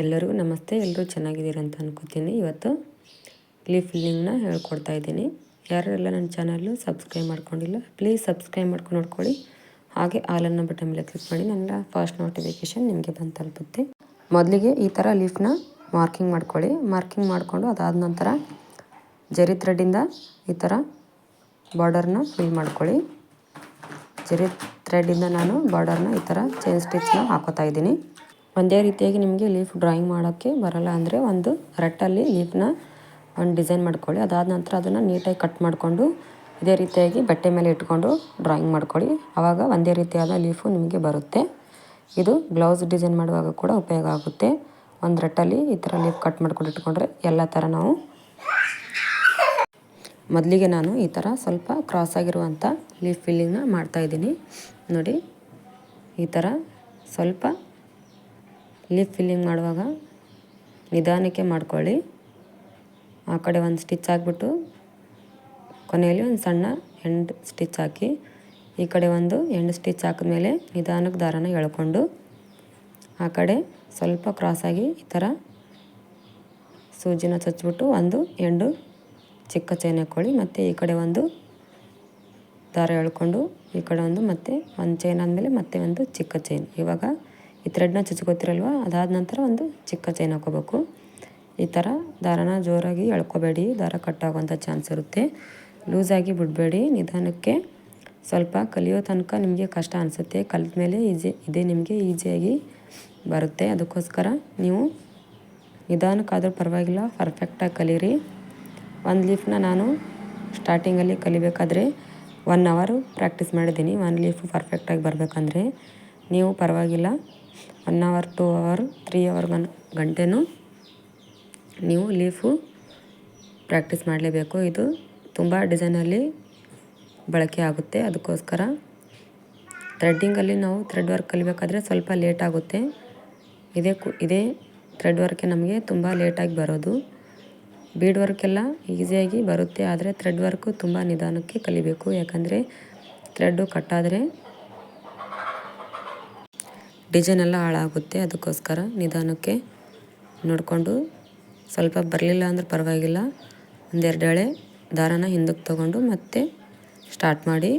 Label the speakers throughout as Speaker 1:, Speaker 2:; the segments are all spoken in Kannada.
Speaker 1: ಎಲ್ಲರಿಗೂ ನಮಸ್ತೆ, ಎಲ್ಲರೂ ಚೆನ್ನಾಗಿದ್ದೀರ ಅಂತ ಅನ್ಕೋತೀನಿ. ಇವತ್ತು ಲೀಫ್ ಫಿಲ್ಲಿಂಗ್ನ ಹೇಳ್ಕೊಡ್ತಾ ಇದ್ದೀನಿ. ಯಾರೆಲ್ಲ ನನ್ನ ಚಾನಲ್ಲು ಸಬ್ಸ್ಕ್ರೈಬ್ ಮಾಡ್ಕೊಂಡಿಲ್ಲ ಪ್ಲೀಸ್ ಸಬ್ಸ್ಕ್ರೈಬ್ ಮಾಡ್ಕೊಂಡು ನೋಡ್ಕೊಳ್ಳಿ. ಹಾಗೆ ಆಲನ್ನು ಬಟನ್ ಮೇಲೆ ಕ್ಲಿಕ್ ಮಾಡಿ, ನನ್ನ ಫಸ್ಟ್ ನೋಟಿಫಿಕೇಷನ್ ನಿಮಗೆ ಬಂದು ತಲುಪುತ್ತೆ. ಮೊದಲಿಗೆ ಈ ಥರ ಲೀಫ್ನ ಮಾರ್ಕಿಂಗ್ ಮಾಡ್ಕೊಳ್ಳಿ. ಮಾರ್ಕಿಂಗ್ ಮಾಡಿಕೊಂಡು ಅದಾದ ನಂತರ ಜರಿ ಥ್ರೆಡ್ಡಿಂದ ಈ ಥರ ಬಾರ್ಡರ್ನ ಫಿಲ್ ಮಾಡ್ಕೊಳ್ಳಿ. ಜರಿ ಥ್ರೆಡ್ಡಿಂದ ನಾನು ಬಾರ್ಡರ್ನ ಈ ಥರ ಚೈನ್ ಸ್ಟಿಚ್ನ ಹಾಕೋತಾ ಇದ್ದೀನಿ. ಒಂದೇ ರೀತಿಯಾಗಿ ನಿಮಗೆ ಲೀಫ್ ಡ್ರಾಯಿಂಗ್ ಮಾಡೋಕ್ಕೆ ಬರಲ್ಲ ಅಂದರೆ ಒಂದು ರಟ್ಟಲ್ಲಿ ಲೀಫ್ನ ಒಂದು ಡಿಸೈನ್ ಮಾಡ್ಕೊಳ್ಳಿ. ಅದಾದ ನಂತರ ಅದನ್ನು ನೀಟಾಗಿ ಕಟ್ ಮಾಡಿಕೊಂಡು ಇದೇ ರೀತಿಯಾಗಿ ಬಟ್ಟೆ ಮೇಲೆ ಇಟ್ಕೊಂಡು ಡ್ರಾಯಿಂಗ್ ಮಾಡ್ಕೊಳ್ಳಿ. ಆವಾಗ ಒಂದೇ ರೀತಿಯಾದ ಲೀಫು ನಿಮಗೆ ಬರುತ್ತೆ. ಇದು ಬ್ಲೌಸ್ ಡಿಸೈನ್ ಮಾಡುವಾಗ ಕೂಡ ಉಪಯೋಗ ಆಗುತ್ತೆ. ಒಂದು ರಟ್ಟಲ್ಲಿ ಈ ಥರ ಲೀಫ್ ಕಟ್ ಮಾಡ್ಕೊಂಡು ಇಟ್ಕೊಂಡ್ರೆ ಎಲ್ಲ ಥರ ನಾವು ಮೊದಲಿಗೆ ನಾನು ಈ ಥರ ಸ್ವಲ್ಪ ಕ್ರಾಸ್ ಆಗಿರುವಂಥ ಲೀಫ್ ಫಿಲ್ಲಿಂಗ್ನ ಮಾಡ್ತಾಯಿದ್ದೀನಿ ನೋಡಿ, ಈ ಥರ ಸ್ವಲ್ಪ ಲೀಫ್ ಫಿಲ್ಲಿಂಗ್ ಮಾಡುವಾಗ ನಿಧಾನಕ್ಕೆ ಮಾಡ್ಕೊಳ್ಳಿ. ಆ ಕಡೆ ಒಂದು ಸ್ಟಿಚ್ ಹಾಕ್ಬಿಟ್ಟು ಕೊನೆಯಲ್ಲಿ ಒಂದು ಸಣ್ಣ ಎಂಡ್ ಸ್ಟಿಚ್ ಹಾಕಿ, ಈ ಕಡೆ ಒಂದು ಎಂಡ್ ಸ್ಟಿಚ್ ಹಾಕಿದ್ಮೇಲೆ ನಿಧಾನಕ್ಕೆ ದಾರನ ಎಳ್ಕೊಂಡು, ಆ ಕಡೆ ಸ್ವಲ್ಪ ಕ್ರಾಸಾಗಿ ಈ ಥರ ಸೂಜಿನ ಚಚ್ಚಿಬಿಟ್ಟು ಒಂದು ಎಂಡು ಚಿಕ್ಕ ಚೈನ್ ಹಾಕ್ಕೊಳ್ಳಿ. ಮತ್ತು ಈ ಕಡೆ ಒಂದು ದಾರ ಎಳ್ಕೊಂಡು, ಈ ಕಡೆ ಒಂದು ಮತ್ತು ಒಂದು ಚೈನ್ ಆದಮೇಲೆ ಮತ್ತೆ ಒಂದು ಚಿಕ್ಕ ಚೈನ್. ಇವಾಗ ಈ ಥ್ರೆಡ್ನ ಚುಚ್ಕೋತಿರಲ್ವ? ಅದಾದ ನಂತರ ಒಂದು ಚಿಕ್ಕ ಚೈನ್ ಹಾಕೋಬೇಕು ಈ ಥರ ದಾರನ ಜೋರಾಗಿ ಎಳ್ಕೊಬೇಡಿ. ದಾರ ಕಟ್ಟಾಗುವಂಥ ಚಾನ್ಸ್ ಇರುತ್ತೆ. ಲೂಸಾಗಿ ಬಿಡಬೇಡಿ. ನಿಧಾನಕ್ಕೆ ಸ್ವಲ್ಪ ಕಲಿಯೋ ತನಕ ನಿಮಗೆ ಕಷ್ಟ ಅನಿಸುತ್ತೆ. ಕಲಿತ ಮೇಲೆ ಈಜಿ, ಇದೇ ನಿಮಗೆ ಈಸಿಯಾಗಿ ಬರುತ್ತೆ. ಅದಕ್ಕೋಸ್ಕರ ನೀವು ನಿಧಾನಕ್ಕಾದರೂ ಪರವಾಗಿಲ್ಲ, ಪರ್ಫೆಕ್ಟಾಗಿ ಕಲೀರಿ. ಒಂದು ಲೀಫ್ನ ನಾನು ಸ್ಟಾರ್ಟಿಂಗಲ್ಲಿ ಕಲಿಬೇಕಾದ್ರೆ ಒನ್ ಅವರು ಪ್ರಾಕ್ಟೀಸ್ ಮಾಡಿದ್ದೀನಿ. ಒನ್ ಲೀಫ್ ಪರ್ಫೆಕ್ಟಾಗಿ ಬರಬೇಕಂದ್ರೆ ನೀವು ಪರವಾಗಿಲ್ಲ. One hour two hour three hour gun, ಗಂಟೆನೂ ನೀವು ಲೀಫು ಪ್ರಾಕ್ಟೀಸ್ ಮಾಡಲೇಬೇಕು. ಇದು ತುಂಬ ಡಿಸೈನಲ್ಲಿ ಬಳಕೆ ಆಗುತ್ತೆ. ಅದಕ್ಕೋಸ್ಕರ ಥ್ರೆಡ್ಡಿಂಗಲ್ಲಿ ನಾವು ಥ್ರೆಡ್ ವರ್ಕ್ ಕಲಿಬೇಕಾದ್ರೆ ಸ್ವಲ್ಪ ಲೇಟ್ ಆಗುತ್ತೆ. ಇದೇ ಕು, ಇದೇ ಥ್ರೆಡ್ ವರ್ಕೆ ನಮಗೆ ತುಂಬ ಲೇಟಾಗಿ ಬರೋದು. ಬೀಡ್ ವರ್ಕೆಲ್ಲ ಈಸಿಯಾಗಿ ಬರುತ್ತೆ. ಆದರೆ ಥ್ರೆಡ್ ವರ್ಕು ತುಂಬ ನಿಧಾನಕ್ಕೆ ಕಲಿಬೇಕು. ಯಾಕಂದರೆ ಥ್ರೆಡ್ಡು ಕಟ್ಟಾದರೆ ಡಿಸೈನ್ ಎಲ್ಲ ಹಾಳಾಗುತ್ತೆ. ಅದಕ್ಕೋಸ್ಕರ ನಿಧಾನಕ್ಕೆ ನೋಡಿಕೊಂಡು ಸ್ವಲ್ಪ ಬರಲಿಲ್ಲ ಅಂದ್ರೆ ಪರವಾಗಿಲ್ಲ. ಒಂದೆರಡು ಎಳೆ ದಾರನ ಹಿಂದಕ್ಕೆ ತಗೊಂಡು ಮತ್ತೆ ಸ್ಟಾರ್ಟ್ ಮಾಡಿ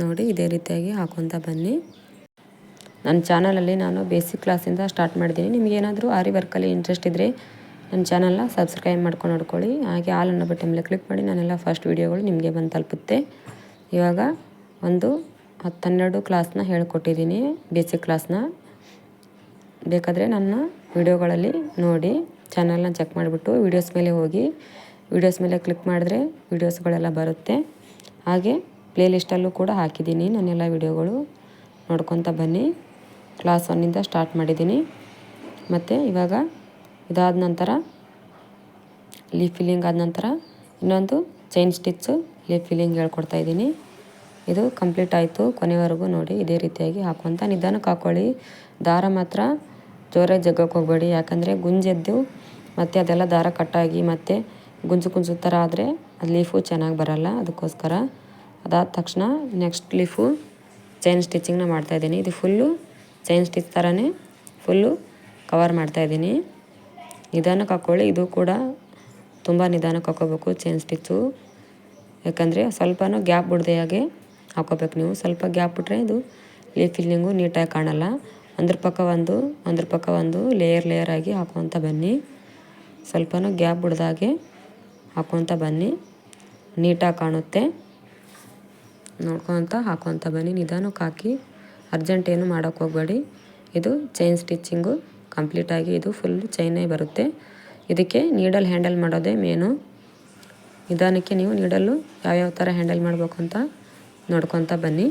Speaker 1: ನೋಡಿ ಇದೇ ರೀತಿಯಾಗಿ ಹಾಕೊತ ಬನ್ನಿ. ನನ್ನ ಚಾನಲಲ್ಲಿ ನಾನು ಬೇಸಿಕ್ ಕ್ಲಾಸಿಂದ ಸ್ಟಾರ್ಟ್ ಮಾಡಿದ್ದೀನಿ. ನಿಮಗೇನಾದರೂ ಆರಿ ವರ್ಕಲ್ಲಿ ಇಂಟ್ರೆಸ್ಟ್ ಇದ್ದರೆ ನನ್ನ ಚಾನಲ್ನ ಸಬ್ಸ್ಕ್ರೈಬ್ ಮಾಡ್ಕೊಂಡು ನೋಡ್ಕೊಳ್ಳಿ. ಹಾಗೆ ಆಲ್ ಅನ್ನೋ ಬಟ್ಟೆ ಮೇಲೆ ಕ್ಲಿಕ್ ಮಾಡಿ ನಾನೆಲ್ಲ ಫಸ್ಟ್ ವೀಡಿಯೋಗಳು ನಿಮಗೆ ಬಂದು ತಲುಪುತ್ತೆ. ಇವಾಗ ಒಂದು ಹತ್ತು ಹನ್ನೆರಡು ಕ್ಲಾಸ್ನ ಹೇಳ್ಕೊಟ್ಟಿದ್ದೀನಿ ಬೇಸಿಕ್ ಕ್ಲಾಸ್ನ ಬೇಕಾದರೆ ನನ್ನ ವಿಡಿಯೋಗಳಲ್ಲಿ ನೋಡಿ ಚಾನಲ್ನ ಚೆಕ್ ಮಾಡಿಬಿಟ್ಟು ವೀಡಿಯೋಸ್ ಮೇಲೆ ಹೋಗಿ ವೀಡಿಯೋಸ್ ಮೇಲೆ ಕ್ಲಿಕ್ ಮಾಡಿದ್ರೆ ವೀಡಿಯೋಸ್ಗಳೆಲ್ಲ ಬರುತ್ತೆ. ಹಾಗೆ ಪ್ಲೇ ಲಿಸ್ಟಲ್ಲೂ ಕೂಡ ಹಾಕಿದ್ದೀನಿ ನನ್ನೆಲ್ಲ ವಿಡಿಯೋಗಳು. ನೋಡ್ಕೊತ ಬನ್ನಿ. ಕ್ಲಾಸ್ ಒನ್ನಿಂದ ಸ್ಟಾರ್ಟ್ ಮಾಡಿದ್ದೀನಿ ಮತ್ತು ಇವಾಗ ಇದಾದ ನಂತರ ಲೀಫ್ ಫಿಲ್ಲಿಂಗ್ ಆದ ನಂತರ ಇನ್ನೊಂದು ಚೈನ್ ಸ್ಟಿಚ್ಚು ಲೀಫ್ ಫಿಲ್ಲಿಂಗ್ ಹೇಳ್ಕೊಡ್ತಾಯಿದ್ದೀನಿ ಇದು ಕಂಪ್ಲೀಟ್ ಆಯಿತು ಕೊನೆವರೆಗೂ ನೋಡಿ, ಇದೇ ರೀತಿಯಾಗಿ ಹಾಕುವಂತ ನಿಧಾನಕ್ಕೆ ಹಾಕ್ಕೊಳ್ಳಿ ದಾರ ಮಾತ್ರ ಜೋರಾಗಿ ಜಗ್ಗಕ್ಕೆ ಹೋಗಬೇಡಿ, ಯಾಕಂದರೆ ಗುಂಜೆದ್ದು ಮತ್ತು ಅದೆಲ್ಲ ದಾರ ಕಟ್ಟಾಗಿ ಮತ್ತು ಗುಂಜು ಗುಂಜು ಥರ ಆದರೆ ಅದು ಲೀಫು ಚೆನ್ನಾಗಿ ಬರಲ್ಲ. ಅದಕ್ಕೋಸ್ಕರ ಅದಾದ ತಕ್ಷಣ ನೆಕ್ಸ್ಟ್ ಲೀಫು ಚೈನ್ ಸ್ಟಿಚಿಂಗ್ನ ಮಾಡ್ತಾಯಿದ್ದೀನಿ ಇದು ಫುಲ್ಲು ಚೈನ್ ಸ್ಟಿಚ್ ಥರನೇ ಫುಲ್ಲು ಕವರ್ ಮಾಡ್ತಾಯಿದ್ದೀನಿ ನಿಧಾನಕ್ಕೆ ಹಾಕ್ಕೊಳ್ಳಿ ಇದು ಕೂಡ ತುಂಬ ನಿಧಾನಕ್ಕೆ ಹಾಕೋಬೇಕು ಚೈನ್ ಸ್ಟಿಚ್ಚು. ಯಾಕಂದರೆ ಸ್ವಲ್ಪನೂ ಗ್ಯಾಪ್ ಬಿಡದೆ ಹಾಗೆ ಹಾಕೋಬೇಕು ನೀವು. ಸ್ವಲ್ಪ ಗ್ಯಾಪ್ ಬಿಟ್ರೆ ಇದು ಲೀಫ್ ಫಿಲ್ಲಿಂಗು ನೀಟಾಗಿ ಕಾಣಲ್ಲ. ಅಂದ್ರ ಪಕ್ಕ ಒಂದು, ಅಂದ್ರ ಪಕ್ಕ ಒಂದು ಲೇಯರ್ ಲೇಯರ್ ಆಗಿ ಹಾಕುವಂತ ಬನ್ನಿ. ಸ್ವಲ್ಪನೂ ಗ್ಯಾಪ್ ಬಿಡ್ದಾಗೆ ಹಾಕುವಂಥ ಬನ್ನಿ. ನೀಟಾಗಿ ಕಾಣುತ್ತೆ. ನೋಡ್ಕೊತ ಹಾಕುವಂಥ ಬನ್ನಿ. ನಿಧಾನಕ್ಕೆ ಹಾಕಿ. ಅರ್ಜೆಂಟ್ ಏನು ಮಾಡೋಕ್ಕೆ ಹೋಗಬೇಡಿ. ಇದು ಚೈನ್ ಸ್ಟಿಚ್ಚಿಂಗು ಕಂಪ್ಲೀಟಾಗಿ ಇದು ಫುಲ್ ಚೈನೇ ಬರುತ್ತೆ. ಇದಕ್ಕೆ ನೀಡಲ್ ಹ್ಯಾಂಡಲ್ ಮಾಡೋದೇ ಮೇನು ನಿಧಾನಕ್ಕೆ ನೀವು ನೀಡಲ್ಲು ಯಾವ್ಯಾವ ಥರ ಹ್ಯಾಂಡಲ್ ಮಾಡಬೇಕು ಅಂತ ನೋಡ್ಕೊತ ಬನ್ನಿ.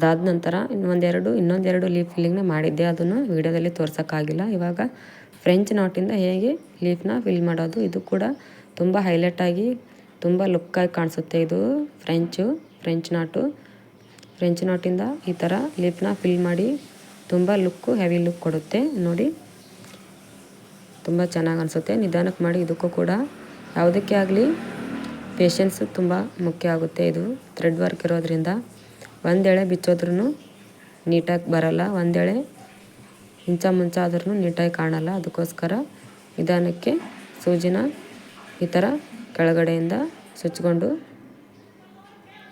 Speaker 1: ಅದಾದ ನಂತರ ಇನ್ನೊಂದೆರಡು ಇನ್ನೊಂದೆರಡು ಲೀಫ್ ಫಿಲ್ಲಿಂಗ್ನ ಮಾಡಿದ್ದೆ. ಅದನ್ನು ವೀಡಿಯೋದಲ್ಲಿ ತೋರ್ಸೋಕ್ಕಾಗಿಲ್ಲ. ಇವಾಗ ಫ್ರೆಂಚ್ ನಾಟಿಂದ ಹೇಗೆ ಲೀಫ್ನ ಫಿಲ್ ಮಾಡೋದು, ಇದು ಕೂಡ ತುಂಬ ಹೈಲೈಟಾಗಿ ತುಂಬ ಲುಕ್ಕಾಗಿ ಕಾಣಿಸುತ್ತೆ. ಇದು ಫ್ರೆಂಚು ಫ್ರೆಂಚ್ ನಾಟು ಫ್ರೆಂಚ್ ನಾಟಿಂದ ಈ ಥರ ಲೀಫ್ನ ಫಿಲ್ ಮಾಡಿ ತುಂಬ ಲುಕ್ಕು ಹೆವಿ ಲುಕ್ ಕೊಡುತ್ತೆ. ನೋಡಿ, ತುಂಬ ಚೆನ್ನಾಗಿ ಅನಿಸುತ್ತೆ. ನಿಧಾನಕ್ಕೆ ಮಾಡಿ, ಇದಕ್ಕೂ ಕೂಡ ಯಾವುದಕ್ಕೆ ಆಗಲಿ ಪೇಷನ್ಸು ತುಂಬ ಮುಖ್ಯ ಆಗುತ್ತೆ. ಇದು ಥ್ರೆಡ್ ವರ್ಕ್ ಇರೋದ್ರಿಂದ. ಒಂದೇಳೆ ಬಿಚ್ಚೋದ್ರೂ ನೀಟಾಗಿ ಬರಲ್ಲ, ಒಂದೆಳೆ ಇಂಚ ಮುಂಚ ಆದ್ರೂ ನೀಟಾಗಿ ಕಾಣಲ್ಲ. ಅದಕ್ಕೋಸ್ಕರ ನಿಧಾನಕ್ಕೆ ಸೂಜಿನ ಈ ಥರ ಕೆಳಗಡೆಯಿಂದ ಸುಚ್ಕೊಂಡು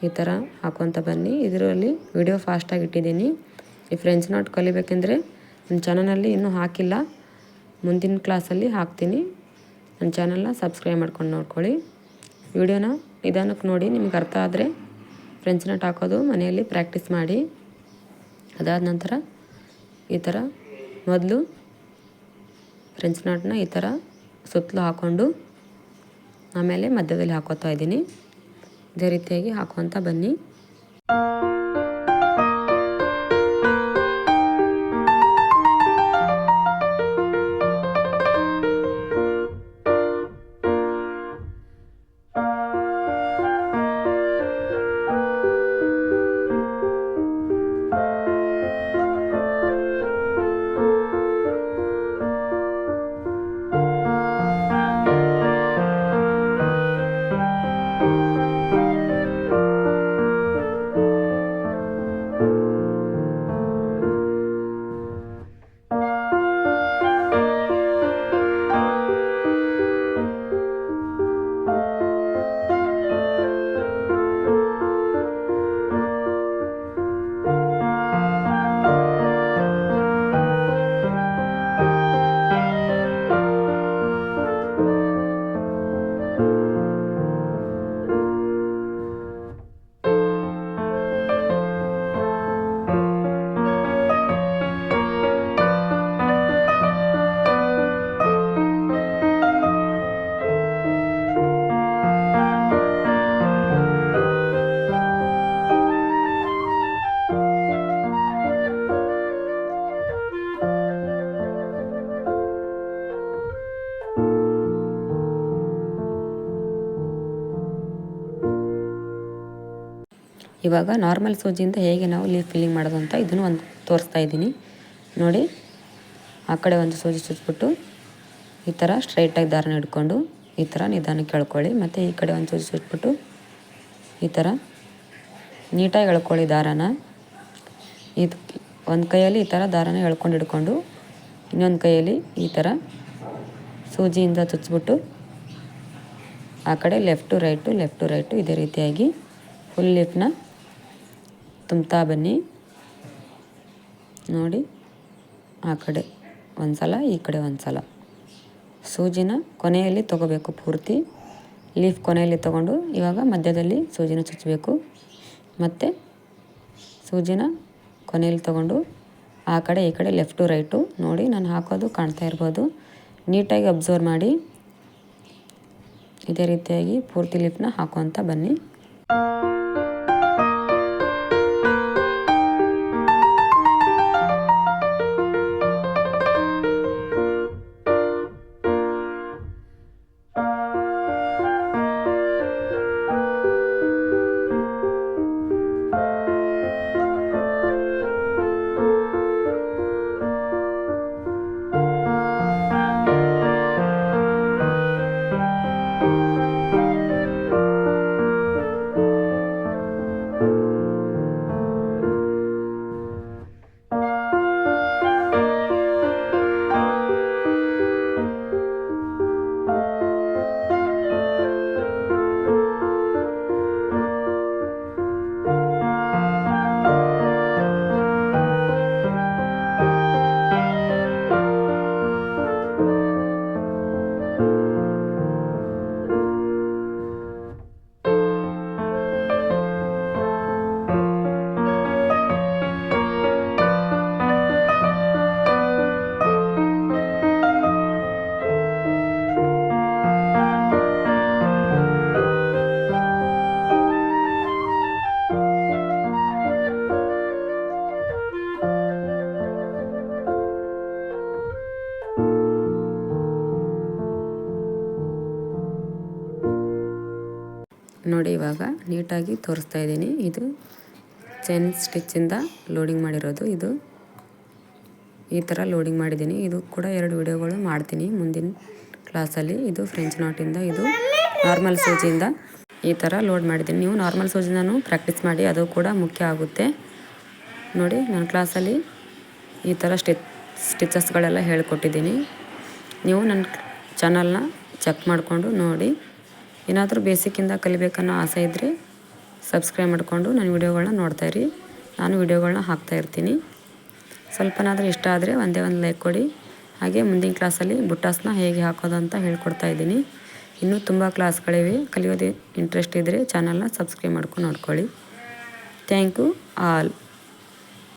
Speaker 1: ಈ ಥರ ಹಾಕೊತ ಬನ್ನಿ. ಇದರಲ್ಲಿ ವಿಡಿಯೋ ಫಾಸ್ಟಾಗಿ ಇಟ್ಟಿದ್ದೀನಿ. ಈ ಫ್ರೆಂಚ್ ನಾಟ್ ಕಲಿಬೇಕೆಂದರೆ ನನ್ನ ಚಾನಲಲ್ಲಿ ಇನ್ನೂ ಹಾಕಿಲ್ಲ. ಮುಂದಿನ ಕ್ಲಾಸಲ್ಲಿ ಹಾಕ್ತೀನಿ. ನನ್ನ ಚಾನಲ್ನ ಸಬ್ಸ್ಕ್ರೈಬ್ ಮಾಡ್ಕೊಂಡು ನೋಡ್ಕೊಳ್ಳಿ. ವಿಡಿಯೋನ ನಿಧಾನಕ್ಕೆ ನೋಡಿ, ನಿಮ್ಗೆ ಅರ್ಥ ಆದರೆ ಫ್ರೆಂಚ್ ನಟ್ ಹಾಕೋದು ಮನೆಯಲ್ಲಿ ಪ್ರಾಕ್ಟೀಸ್ ಮಾಡಿ. ಅದಾದ ನಂತರ ಈ ಥರ ಮೊದಲು ಫ್ರೆಂಚ್ ನಟ್ನ ಈ ಥರ ಸುತ್ತಲೂ ಹಾಕ್ಕೊಂಡು ಆಮೇಲೆ ಮಧ್ಯದಲ್ಲಿ ಹಾಕೋತಾ ಇದ್ದೀನಿ. ಇದೇ ರೀತಿಯಾಗಿ ಹಾಕುವಂತ ಬನ್ನಿ. ಇವಾಗ ನಾರ್ಮಲ್ ಸೂಜಿಯಿಂದ ಹೇಗೆ ನಾವು ಲೀಫ್ ಫಿಲ್ಲಿಂಗ್ ಮಾಡೋದು ಅಂತ ಇದನ್ನು ಒಂದು ತೋರಿಸ್ತಾ ಇದ್ದೀನಿ. ನೋಡಿ, ಆ ಕಡೆ ಒಂದು ಸೂಜಿ ಚುಚ್ಬಿಟ್ಟು ಈ ಥರ ಸ್ಟ್ರೈಟಾಗಿ ದಾರನ ಹಿಡ್ಕೊಂಡು ಈ ಥರ ನಿಧಾನಕ್ಕೆ ಎಳ್ಕೊಳ್ಳಿ ಮತ್ತು ಈ ಕಡೆ ಒಂದು ಸೂಜಿ ಚುಚ್ಬಿಟ್ಟು ಈ ಥರ ನೀಟಾಗಿ ಎಳ್ಕೊಳ್ಳಿ ದಾರನ ಇದು ಒಂದು ಕೈಯಲ್ಲಿ ಈ ಥರ ದಾರನ ಎಳ್ಕೊಂಡು ಹಿಡ್ಕೊಂಡು ಇನ್ನೊಂದು ಕೈಯಲ್ಲಿ ಈ ಥರ ಸೂಜಿಯಿಂದ ಚುಚ್ಚಿಬಿಟ್ಟು ಆ ಕಡೆ ಲೆಫ್ಟು ರೈಟು ಲೆಫ್ಟು ರೈಟು ಇದೇ ರೀತಿಯಾಗಿ ಫುಲ್ ಲಿಫ್ನ ತುಂಬ್ತಾ ಬನ್ನಿ. ನೋಡಿ, ಆ ಕಡೆ ಒಂದು ಸಲ ಈ ಕಡೆ ಒಂದು ಸಲ ಸೂಜಿನ ಕೊನೆಯಲ್ಲಿ ತಗೋಬೇಕು ಪೂರ್ತಿ. ಲೀಫ್ ಕೊನೆಯಲ್ಲಿ ತೊಗೊಂಡು ಇವಾಗ ಮಧ್ಯದಲ್ಲಿ ಸೂಜಿನ ಚುಚ್ಚಬೇಕು ಮತ್ತು ಸೂಜಿನ ಕೊನೆಯಲ್ಲಿ ತಗೊಂಡು ಆ ಕಡೆ, ಈ ಕಡೆ ಲೆಫ್ಟು ರೈಟು ನೋಡಿ ನಾನು ಹಾಕೋದು ಕಾಣ್ತಾ ಇರ್ಬೋದು. ನೀಟಾಗಿ ಅಬ್ಸರ್ವ್ ಮಾಡಿ. ಇದೇ ರೀತಿಯಾಗಿ ಪೂರ್ತಿ ಲಿಫ್ಟ್ನ ಹಾಕೋಂತ ಬನ್ನಿ. ನೀಟಾಗಿ ತೋರಿಸ್ತಾ ಇದ್ದೀನಿ. ಇದು ಚೈನ್ ಸ್ಟಿಚ್ಚಿಂದ ಲೋಡಿಂಗ್ ಮಾಡಿರೋದು. ಇದು ಈ ಥರ ಲೋಡಿಂಗ್ ಮಾಡಿದ್ದೀನಿ. ಇದು ಕೂಡ ಎರಡು ವಿಡಿಯೋಗಳು ಮಾಡ್ತೀನಿ ಮುಂದಿನ ಕ್ಲಾಸಲ್ಲಿ. ಇದು ಫ್ರೆಂಚ್ ನಾಟಿಂದ ಇದು ನಾರ್ಮಲ್ ಸೂಜಿಯಿಂದ ಈ ಥರ ಲೋಡ್ ಮಾಡಿದ್ದೀನಿ. ನೀವು ನಾರ್ಮಲ್ ಸೂಜಿಂದನೂ ಪ್ರಾಕ್ಟೀಸ್ ಮಾಡಿ, ಅದು ಕೂಡ ಮುಖ್ಯ ಆಗುತ್ತೆ. ನೋಡಿ, ನನ್ನ ಕ್ಲಾಸಲ್ಲಿ ಈ ಥರ ಸ್ಟಿಚ್, ಸ್ಟಿಚಸ್ಗಳೆಲ್ಲ ಹೇಳ್ಕೊಟ್ಟಿದ್ದೀನಿ. ನೀವು ನನ್ನ ಚಾನಲ್ನ ಚೆಕ್ ಮಾಡಿಕೊಂಡು ನೋಡಿ. ಏನಾದರೂ ಬೇಸಿಕ್ಕಿಂದ ಕಲಿಬೇಕನ್ನೋ ಆಸೆ ಇದ್ದರೆ ಸಬ್ಸ್ಕ್ರೈಬ್ ಮಾಡಿಕೊಂಡು ನನ್ನ ವೀಡಿಯೋಗಳನ್ನ ನೋಡ್ತಾಯಿರಿ ನಾನು ವೀಡಿಯೋಗಳನ್ನ ಹಾಕ್ತಾಯಿರ್ತೀನಿ ಸ್ವಲ್ಪನಾದರೂ ಇಷ್ಟ ಆದರೆ ಒಂದೇ ಒಂದು ಲೈಕ್ ಕೊಡಿ. ಹಾಗೆ ಮುಂದಿನ ಕ್ಲಾಸಲ್ಲಿ ಬುಟ್ಟಾಸ್ನ ಹೇಗೆ ಹಾಕೋದು ಅಂತ ಹೇಳ್ಕೊಡ್ತಾ ಇದ್ದೀನಿ. ಇನ್ನೂ ತುಂಬ ಕ್ಲಾಸ್ಗಳಿವೆ ಕಲಿಯೋದು ಇಂಟ್ರೆಸ್ಟ್ ಇದ್ದರೆ ಚಾನಲ್ನ ಸಬ್ಸ್ಕ್ರೈಬ್ ಮಾಡ್ಕೊಂಡು ನೋಡ್ಕೊಳ್ಳಿ. Thank you all